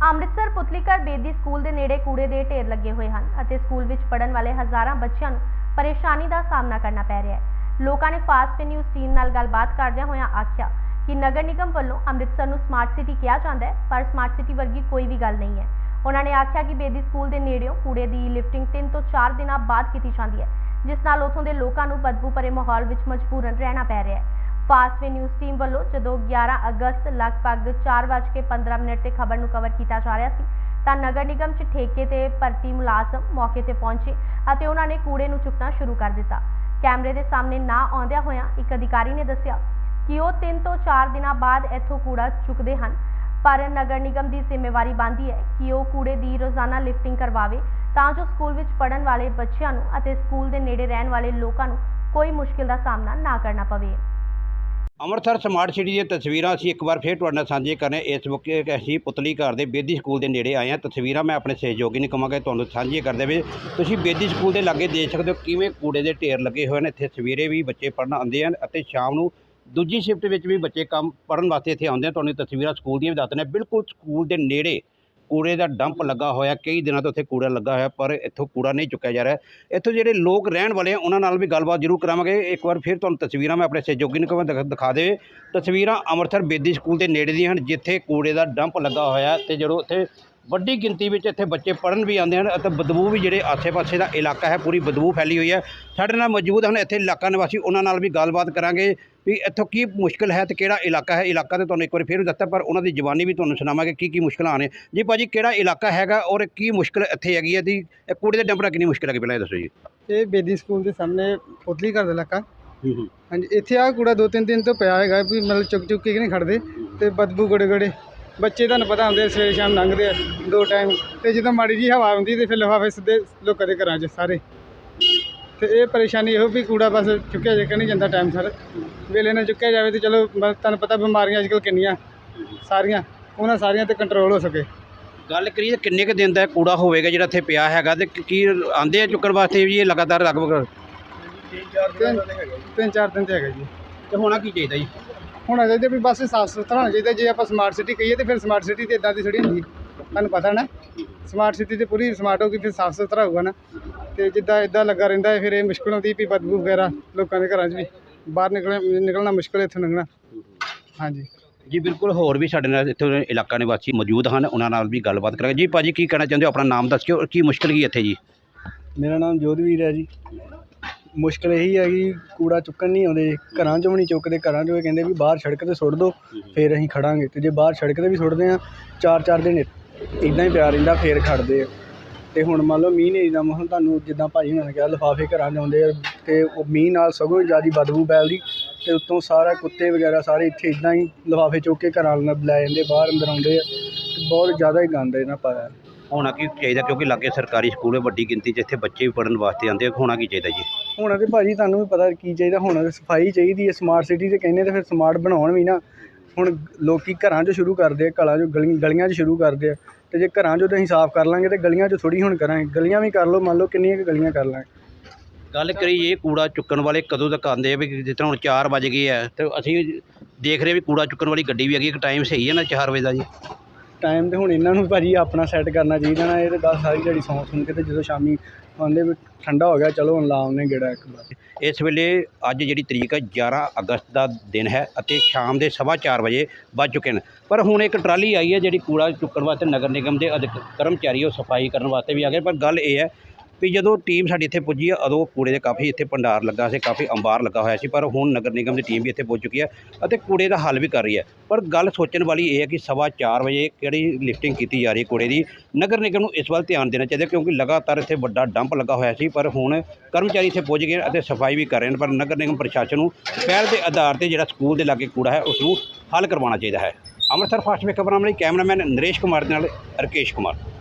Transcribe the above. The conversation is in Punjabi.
ਅੰਮ੍ਰਿਤਸਰ ਪੁਤਲੀਕਰ ਬੇਦੀ ਸਕੂਲ ਦੇ ਨੇੜੇ ਕੂੜੇ ਦੇ ਢੇਰ ਲੱਗੇ ਹੋਏ ਹਨ ਅਤੇ ਸਕੂਲ ਵਿੱਚ ਪੜਨ ਵਾਲੇ ਹਜ਼ਾਰਾਂ ਬੱਚਿਆਂ ਨੂੰ ਪਰੇਸ਼ਾਨੀ ਦਾ ਸਾਹਮਣਾ ਕਰਨਾ ਪੈ ਰਿਹਾ ਹੈ। ਲੋਕਾਂ ਨੇ ਫਾਸਟ ਨਿਊਜ਼ ਟੀਮ ਨਾਲ ਗੱਲਬਾਤ ਕਰਦਿਆਂ ਹੋਇਆਂ ਆਖਿਆ ਕਿ ਨਗਰ ਨਿਗਮ ਵੱਲੋਂ ਅੰਮ੍ਰਿਤਸਰ ਨੂੰ ਸਮਾਰਟ ਸਿਟੀ ਕਿਹਾ ਜਾਂਦਾ ਹੈ, ਪਰ ਸਮਾਰਟ ਸਿਟੀ ਵਰਗੀ ਕੋਈ ਵੀ ਗੱਲ ਨਹੀਂ ਹੈ। ਉਹਨਾਂ ਨੇ ਆਖਿਆ ਕਿ ਬੇਦੀ ਸਕੂਲ ਦੇ ਨੇੜਿਓਂ ਕੂੜੇ ਦੀ ਲਿਫਟਿੰਗ 3 ਤੋਂ 4 ਦਿਨਾਂ ਬਾਅਦ ਕੀਤੀ ਜਾਂਦੀ ਹੈ, ਜਿਸ ਨਾਲ ਉਥੋਂ ਦੇ ਲੋਕਾਂ ਨੂੰ ਬਦਬੂ ਭਰੇ ਮਾਹੌਲ ਵਿੱਚ ਮਜਬੂਰਨ ਰਹਿਣਾ ਪੈ ਰਿਹਾ ਹੈ। ਫਾਸਟ ਨਿਊਜ਼ ਟੀਮ ਵੱਲੋਂ ਜਦੋਂ 11 ਅਗਸਤ ਲਗਭਗ 4:15 ਮਿੰਟ ਤੇ ਖਬਰ ਨੂੰ ਕਵਰ ਕੀਤਾ ਜਾ ਰਿਹਾ ਸੀ, ਤਾਂ ਨਗਰ ਨਿਗਮ 'ਚ ਠੇਕੇ ਤੇ ਭਰਤੀ ਮੁਲਾਜ਼ਮ ਮੌਕੇ ਤੇ ਪਹੁੰਚੇ ਅਤੇ ਉਹਨਾਂ ਨੇ ਕੂੜੇ ਨੂੰ ਚੁੱਕਣਾ ਸ਼ੁਰੂ ਕਰ ਦਿੱਤਾ। ਕੈਮਰੇ ਦੇ ਸਾਹਮਣੇ ਨਾ ਆਉਂਦਿਆਂ ਹੋਇਆਂ ਇੱਕ ਅਧਿਕਾਰੀ ਨੇ ਦੱਸਿਆ ਕਿ ਉਹ 3 ਤੋਂ 4 ਦਿਨਾਂ ਬਾਅਦ ਇੱਥੋਂ ਕੂੜਾ ਚੁੱਕਦੇ ਹਨ, ਪਰ ਨਗਰ ਨਿਗਮ ਦੀ ਜ਼ਿੰਮੇਵਾਰੀ ਬਣਦੀ ਹੈ ਕਿ ਉਹ ਕੂੜੇ ਦੀ ਰੋਜ਼ਾਨਾ ਲਿਫਟਿੰਗ ਕਰਵਾਵੇ, ਤਾਂ ਜੋ ਸਕੂਲ ਵਿੱਚ ਪੜਨ ਵਾਲੇ ਬੱਚਿਆਂ ਨੂੰ ਅਤੇ ਸਕੂਲ ਦੇ ਨੇੜੇ ਰਹਿਣ ਵਾਲੇ ਲੋਕਾਂ ਨੂੰ ਕੋਈ ਮੁਸ਼ਕਿਲ ਦਾ ਸਾਹਮਣਾ ਨਾ ਕਰਨਾ ਪਵੇ। ਅੰਮ੍ਰਿਤਸਰ ਸਮਾਰਟ ਸਿਟੀ ਦੀਆਂ ਤਸਵੀਰਾਂ ਅਸੀਂ ਇੱਕ ਵਾਰ ਫੇਰ ਤੁਹਾਡੇ ਨਾਲ ਸਾਂਝੇ ਕਰਨੇ ਇਸ ਮੌਕੇ ਅਸੀਂ ਪੁਤਲੀ ਘਰ ਦੇ ਬੇਦੀ ਸਕੂਲ ਦੇ ਨੇੜੇ ਆਏ ਹਾਂ। ਤਸਵੀਰਾਂ ਮੈਂ ਆਪਣੇ ਸਹਿਯੋਗੀ ਨੂੰ ਕਹਾਂਗਾ, ਤੁਹਾਨੂੰ ਸਾਂਝੀਆਂ ਕਰਦੇ ਵੇ ਤੁਸੀਂ ਬੇਦੀ ਸਕੂਲ ਦੇ ਲਾਗੇ ਦੇਖ ਸਕਦੇ ਹੋ ਕਿਵੇਂ ਕੂੜੇ ਦੇ ਢੇਰ ਲੱਗੇ ਹੋਏ ਨੇ। ਇੱਥੇ ਸਵੇਰੇ ਵੀ ਬੱਚੇ ਪੜ੍ਹਨ ਆਉਂਦੇ ਹਨ ਅਤੇ ਸ਼ਾਮ ਨੂੰ ਦੂਜੀ ਸ਼ਿਫਟ ਵਿੱਚ ਵੀ ਬੱਚੇ ਕੰਮ ਪੜ੍ਹਨ ਵਾਸਤੇ ਇੱਥੇ ਆਉਂਦੇ ਹਨ। ਤੁਹਾਨੂੰ ਤਸਵੀਰਾਂ ਸਕੂਲ ਦੀਆਂ ਵੀ ਦੱਸਦੇ ਨੇ ਬਿਲਕੁਲ ਸਕੂਲ ਦੇ ਨੇੜੇ ਕੂੜੇ ਦਾ ਡੰਪ ਲੱਗਾ ਹੋਇਆ, ਕਈ ਦਿਨਾਂ ਤੋਂ ਉੱਥੇ ਕੂੜਾ ਲੱਗਾ ਹੋਇਆ, ਪਰ ਇੱਥੋਂ ਕੂੜਾ ਨਹੀਂ ਚੁੱਕਿਆ ਜਾ ਰਿਹਾ। ਇੱਥੋਂ ਜਿਹੜੇ ਲੋਕ ਰਹਿਣ ਵਾਲੇ ਆ, ਉਹਨਾਂ ਨਾਲ ਵੀ ਗੱਲਬਾਤ ਜ਼ਰੂਰ ਕਰਾਵਾਂਗੇ। ਇੱਕ ਵਾਰ ਫਿਰ ਤੁਹਾਨੂੰ ਤਸਵੀਰਾਂ ਮੈਂ ਆਪਣੇ ਸਹਿਯੋਗੀ ਨੂੰ ਕਹਾਂ, ਦਿਖਾ- ਦਿਖਾ ਦੇ। ਤਸਵੀਰਾਂ ਅੰਮ੍ਰਿਤਸਰ ਬੇਦੀ ਸਕੂਲ ਦੇ ਨੇੜੇ ਦੀਆਂ ਹਨ, ਜਿੱਥੇ ਕੂੜੇ ਦਾ ਡੰਪ ਲੱਗਾ ਹੋਇਆ ਤੇ ਜਦੋਂ ਉੱਥੇ ਵੱਡੀ ਗਿਣਤੀ ਵਿੱਚ ਇੱਥੇ ਬੱਚੇ ਪੜ੍ਹਨ ਵੀ ਆਉਂਦੇ ਹਨ ਅਤੇ ਬਦਬੂ ਵੀ ਜਿਹੜੇ ਆਸੇ-ਪਾਸੇ ਦਾ ਇਲਾਕਾ ਹੈ ਪੂਰੀ ਬਦਬੂ ਫੈਲੀ ਹੋਈ ਹੈ। ਸਾਡੇ ਨਾਲ ਮੌਜੂਦ ਹਨ ਇੱਥੇ ਇਲਾਕਾ ਨਿਵਾਸੀ ਉਹਨਾਂ ਨਾਲ ਵੀ ਗੱਲਬਾਤ ਕਰਾਂਗੇ ਵੀ ਇੱਥੋਂ ਕੀ ਮੁਸ਼ਕਲ ਹੈ ਤੇ ਕਿਹੜਾ ਇਲਾਕਾ ਹੈ। ਇਲਾਕਾ ਤੇ ਤੁਹਾਨੂੰ ਇੱਕ ਵਾਰੀ ਫਿਰ ਦੱਸਤਾ ਪਰ ਉਹਨਾਂ ਦੀ ਜ਼ਬਾਨੀ ਵੀ ਤੁਹਾਨੂੰ ਸੁਣਾਵਾਂਗੇ ਕੀ ਕੀ ਮੁਸ਼ਕਲਾਂ ਨੇ। ਜੀ ਭਾਜੀ ਕਿਹੜਾ ਇਲਾਕਾ ਹੈਗਾ ਔਰ ਕੀ ਮੁਸ਼ਕਲ ਇੱਥੇ ਹੈਗੀ ਹੈ? ਦੀ ਇਹ ਕੂੜੇ ਦੇ ਡੰਪ ਨਾਲ ਕਿੰਨੀ ਮੁਸ਼ਕਲ ਹੈਗੀ ਪਹਿਲਾਂ ਇਹ ਦੱਸੋ ਜੀ। ਇਹ ਬੇਦੀ ਸਕੂਲ ਦੇ ਸਾਹਮਣੇ ਪੁਤਲੀ ਘਰ ਦਾ ਇਲਾਕਾ। ਹਾਂਜੀ ਇੱਥੇ ਆ ਕੂੜਾ ਦੋ ਤਿੰਨ ਦਿਨ ਤੋਂ ਪਿਆ ਹੈਗਾ ਵੀ ਮਤਲਬ ਚੁੱਕ ਚੁੱਕ ਕੇ ਨਹੀਂ ਖੜਦੇ ਤੇ ਬਦਬੂ ਗੜੇ ਗੜੇ ਬੱਚੇ ਤੁਹਾਨੂੰ ਪਤਾ ਹੁੰਦੇ ਸਵੇਰੇ ਸ਼ਾਮ ਲੰਘਦੇ ਆ ਦੋ ਟਾਈਮ ਤੇ ਜਦੋਂ ਮਾੜੀ ਜੀ ਹਵਾ ਆਉਂਦੀ ਤੇ ਫਿਰ ਲਿਫਾਫੇ ਸਿੱਧੇ ਲੋਕਾਂ ਦੇ ਘਰਾਂ 'ਚ ਸਾਰੇ। ਤੇ ਇਹ ਪਰੇਸ਼ਾਨੀ ਇਹੋ ਵੀ ਕੂੜਾ ਬਸ ਚੁੱਕਿਆ ਜੇ ਨਹੀਂ ਜਾਂਦਾ ਟਾਈਮ ਸਰ। ਵੇਲੇ ਨਾਲ ਚੁੱਕਿਆ ਜਾਵੇ ਤੇ ਚਲੋ ਤੁਹਾਨੂੰ ਪਤਾ ਬਿਮਾਰੀਆਂ ਅੱਜਕੱਲ ਕਿੰਨੀਆਂ ਸਾਰੀਆਂ ਉਹਨਾਂ ਸਾਰੀਆਂ ਤੇ ਕੰਟਰੋਲ ਹੋ ਸਕੇ। ਗੱਲ ਕਰੀਏ ਕਿੰਨੇ ਕੁ ਦਿਨ ਦਾ ਕੂੜਾ ਹੋਵੇਗਾ ਜਿਹੜਾ ਇੱਥੇ ਪਿਆ ਹੈਗਾ ਤੇ ਕੀ- ਆਂਦੇ ਆ ਚੁੱਕਣ ਵਾਸਤੇ ਵੀ ਇਹ ਲਗਾਤਾਰ ਲਗਭਗ? ਤਿੰਨ ਚਾਰ ਦਿਨ ਤੇ ਹੈਗਾ ਜੀ। ਤੇ ਹੋਣਾ ਕੀ ਚਾਹੀਦਾ ਜੀ? ਹੋਣਾ ਚਾਹੀਦਾ ਵੀ ਬਸ ਸਾਫ਼ ਸੁਥਰਾ ਹੋਣਾ ਚਾਹੀਦਾ ਜੇ ਆਪਾਂ ਸਮਾਰਟ ਸਿਟੀ ਕਹੀਏ ਤੇ ਫਿਰ ਸਮਾਰਟ ਸਿਟੀ ਤੇ ਇਦਾਂ ਦੀ ਥੋੜੀ ਹੁੰਦੀ। ਤੁਹਾਨੂੰ ਪਤਾ ਨਾ ਸਮਾਰਟ ਸਿਟੀ ਤੇ ਪੂਰੀ ਸਮਾਰਟ ਹੋਊਗੀ ਫਿਰ ਸਾਫ਼ ਸੁਥਰਾ ਹੋਊਗਾ ਨਾ। ਤੇ ਜਿੱਦਾਂ ਇਦਾਂ ਲੱਗਾ ਰਹਿੰਦਾ ਹੈ ਫਿਰ ਇਹ ਮੁਸ਼ਕਲ ਹੁੰਦੀ ਵੀ ਬਦਬੂ ਵਗੈਰਾ ਲੋਕਾਂ ਦੇ ਘਰਾਂ 'ਚ ਵੀ। ਬਾਹਰ ਨਿਕਲ ਨਿਕਲਣਾ ਮੁਸ਼ਕਲ ਇੱਥੋਂ ਲੰਘਣਾ। ਹਾਂਜੀ। ਜੀ ਬਿਲਕੁਲ ਹੋਰ ਵੀ ਸਾਡੇ ਨਾਲ ਇੱਥੇ ਇਲਾਕਾ ਨਿਵਾਸੀ ਮੌਜੂਦ ਹਨ ਉਹਨਾਂ ਨਾਲ ਵੀ ਗੱਲਬਾਤ ਕਰਾਂਗੇ। ਜੀ ਭਾਜੀ ਕੀ ਕਹਿਣਾ ਚਾਹੁੰਦੇ ਹੋ? ਆਪਣਾ ਨਾਮ ਦੱਸਿਓ ਔਰ ਕੀ ਮੁਸ਼ਕਲ ਕੀ ਇੱਥੇ ਜੀ? ਮੇਰਾ ਨਾਮ ਜੋਧਵੀਰ ਹੈ ਜੀ। ਮੁਸ਼ਕਲ ਇਹੀ ਹੈ ਕਿ ਕੂੜਾ ਚੁੱਕਣ ਨਹੀਂ ਆਉਂਦੇ ਘਰਾਂ 'ਚੋਂ ਵੀ ਨਹੀਂ ਚੁੱਕਦੇ ਘਰਾਂ 'ਚੋਂ ਇਹ ਕਹਿੰਦੇ ਵੀ ਬਾਹਰ ਸੜਕ ਤੇ ਸੁੱਟ ਦਿਓ ਫਿਰ ਅਸੀਂ ਖੜਾਂਗੇ। ਤੇ ਜੇ ਬਾਹਰ ਸੜਕ ਤੇ ਵੀ ਸੁੱਟਦੇ ਆ ਚਾਰ ਚਾਰ ਦਿਨ ਇਦਾਂ ਹੀ ਪਿਆ ਰਹਿੰਦਾ ਫਿਰ ਖੜਦੇ ਆ। ਤੇ ਹੁਣ ਮੰਨ ਲਓ ਮੀਂਹ ਨੇ ਦਾ ਮੌਸਮ ਤੁਹਾਨੂੰ ਜਿੱਦਾਂ ਭਾਈ ਹੁਣਾਂ ਨੇ ਕਿਹਾ ਲਿਫਾਫੇ ਘਰਾਂ 'ਚ ਆਉਂਦੇ ਆ ਤੇ ਉਹ ਮੀਂਹ ਨਾਲ ਸਗੋਂ ਜ਼ਿਆਦਾ ਬਦਬੂ ਫੈਲਦੀ। ਤੇ ਉੱਤੋਂ ਸਾਰਾ ਕੁੱਤੇ ਵਗੈਰਾ ਸਾਰੇ ਇੱਥੇ ਇਦਾਂ ਹੀ ਲਿਫਾਫੇ ਚੁੱਕ ਕੇ ਘਰਾਂ ਨਾਲ ਲੈ ਜਾਂਦੇ ਬਾਹਰ ਅੰਦਰ ਆਉਂਦੇ ਆ। ਬਹੁਤ ਜ਼ਿਆਦਾ ਹੀ ਗੰਦ ਇਹਨਾਂ ਪਾਇਆ। ਹੋਣਾ ਕੀ ਚਾਹੀਦਾ? ਕਿਉਂਕਿ ਲਾਗੇ ਸਰਕਾਰੀ ਸਕੂਲ ਹੈ ਵੱਡੀ ਗਿਣਤੀ 'ਚ ਇੱਥੇ ਬੱਚੇ ਵੀ ਪੜ੍ਹਨ ਵਾਸਤੇ ਆਉਂਦੇ ਆ ਹੋਣਾ ਕੀ ਚਾਹੀਦਾ ਜੀ? ਹੁਣ ਤੇ ਭਾਜੀ ਤੁਹਾਨੂੰ ਵੀ ਪਤਾ ਕੀ ਚਾਹੀਦਾ ਹੁਣ ਤੇ ਸਫ਼ਾਈ ਚਾਹੀਦੀ ਹੈ ਸਮਾਰਟ ਸਿਟੀ ਤੇ ਕਹਿੰਦੇ ਤੇ ਫਿਰ ਸਮਾਰਟ ਬਣਾਉਣ ਵੀ ਨਾ। ਹੁਣ ਲੋਕੀ ਘਰਾਂ 'ਚ ਸ਼ੁਰੂ ਕਰਦੇ ਆ ਕਲਾਂ 'ਚ ਗਲੀ ਗਲੀਆਂ 'ਚ ਸ਼ੁਰੂ ਕਰਦੇ ਆ। ਤੇ ਜੇ ਘਰਾਂ 'ਚੋਂ ਤਾਂ ਅਸੀਂ ਸਾਫ਼ ਕਰ ਲਾਂਗੇ ਤੇ ਗਲੀਆਂ 'ਚ ਥੋੜੀ ਹੁਣ ਕਰਾਂਗੇ ਗਲੀਆਂ ਵੀ ਕਰ ਲਓ ਮੰਨ ਲਓ ਕਿੰਨੀਆਂ ਕੁ ਗਲੀਆਂ ਕਰ ਲਾਂਗੇ। ਗੱਲ ਕਰੀਏ ਕੂੜਾ ਚੁੱਕਣ ਵਾਲੇ ਕਦੋਂ ਤੱਕ ਆਉਂਦੇ ਆ ਵੀ ਜਿਸ ਤਰ੍ਹਾਂ ਹੁਣ 4 ਵਜ ਗਏ ਆ ਤੇ ਅਸੀਂ ਦੇਖ ਰਹੇ ਵੀ ਕੂੜਾ ਚੁੱਕਣ ਵਾਲੀ ਗੱਡੀ ਵੀ ਹੈਗੀ ਇੱਕ ਟਾਈਮ ਸਹੀ ਹੈ ਨਾ 4 ਵਜੇ ਦਾ ਜੀ। ਟਾਈਮ ਤਾਂ ਹੁਣ ਇਹਨਾਂ ਨੂੰ ਭਾਅ ਜੀ ਆਪਣਾ ਸੈੱਟ ਕਰਨਾ ਚਾਹੀਦਾ ਨਾ, ਇਹ ਤੇ ਬਸ ਸਾਰੀ ਦਿਹਾੜੀ ਸੌਂ ਸੁਣ ਕੇ ਤੇ ਜਦੋਂ ਸ਼ਾਮੀ ਆਉਂਦੇ ਵੀ ਠੰਡਾ ਹੋ ਗਿਆ, ਚਲੋ ਹੁਣ ਲਾ ਆਉਂਦੇ ਗੇੜਾ ਇੱਕ ਵਾਰ। ਇਸ ਵੇਲੇ ਅੱਜ ਜਿਹੜੀ ਤਰੀਕ ਹੈ 11 ਅਗਸਤ ਦਾ ਦਿਨ ਹੈ ਅਤੇ ਸ਼ਾਮ ਦੇ ਸਵਾ ਚਾਰ ਵਜੇ ਵੱਜ ਚੁੱਕੇ ਨੇ। ਪਰ ਹੁਣ ਇੱਕ ਟਰਾਲੀ ਆਈ ਹੈ ਜਿਹੜੀ ਕੂੜਾ ਚੁੱਕਣ ਵਾਸਤੇ ਨਗਰ ਨਿਗਮ ਦੇ ਅਧਿਕ ਕਰਮਚਾਰੀ ਉਹ ਸਫ਼ਾਈ ਕਰਨ ਵਾਸਤੇ ਵੀ ਆ ਗਏ ਪਰ ਗੱਲ ਇਹ ਹੈ ਵੀ ਜਦੋਂ ਟੀਮ ਸਾਡੀ ਇੱਥੇ ਪੁੱਜੀ ਆ, ਉਦੋਂ ਕੂੜੇ ਦੇ ਕਾਫੀ ਇੱਥੇ ਭੰਡਾਰ ਲੱਗਾ ਸੀ, ਕਾਫੀ ਅੰਬਾਰ ਲੱਗਾ ਹੋਇਆ ਸੀ, ਪਰ ਹੁਣ ਨਗਰ ਨਿਗਮ ਦੀ ਟੀਮ ਵੀ ਇੱਥੇ ਪਹੁੰਚ ਚੁੱਕੀ ਹੈ ਅਤੇ ਕੂੜੇ ਦਾ ਹੱਲ ਵੀ ਕਰ ਰਹੀ ਹੈ ਪਰ ਗੱਲ ਸੋਚਣ ਵਾਲੀ ਇਹ ਹੈ ਕਿ ਸਵਾ ਚਾਰ ਵਜੇ ਕਿਹੜੀ ਲਿਫਟਿੰਗ ਕੀਤੀ ਜਾ ਰਹੀ ਹੈ ਕੂੜੇ ਦੀ, ਨਗਰ ਨਿਗਮ ਨੂੰ ਇਸ ਵੱਲ ਧਿਆਨ ਦੇਣਾ ਚਾਹੀਦਾ ਕਿਉਂਕਿ ਲਗਾਤਾਰ ਇੱਥੇ ਵੱਡਾ ਡੰਪ ਲੱਗਾ ਹੋਇਆ ਸੀ, ਪਰ ਹੁਣ ਕਰਮਚਾਰੀ ਇੱਥੇ ਪਹੁੰਚ ਗਏ ਅਤੇ ਸਫ਼ਾਈ ਵੀ ਕਰ ਰਹੇ ਨੇ, ਪਰ ਨਗਰ ਨਿਗਮ ਪ੍ਰਸ਼ਾਸਨ ਨੂੰ ਪਹਿਲ ਦੇ ਆਧਾਰ ਤੇ ਜਿਹੜਾ ਸਕੂਲ ਦੇ ਲਾਗੇ ਕੂੜਾ ਹੈ ਉਸ ਨੂੰ ਹੱਲ ਕਰਵਾਉਣਾ ਚਾਹੀਦਾ ਹੈ। ਅੰਮ੍ਰਿਤਸਰ ਫਾਸਟ ਵੇ ਖਬਰਾਂ ਲਈ ਕੈਮਰਾਮੈਨ ਨਰੇਸ਼ ਕੁਮਾਰ ਦੇ ਨਾਲ ਰਕੇਸ਼ ਕੁਮਾਰ।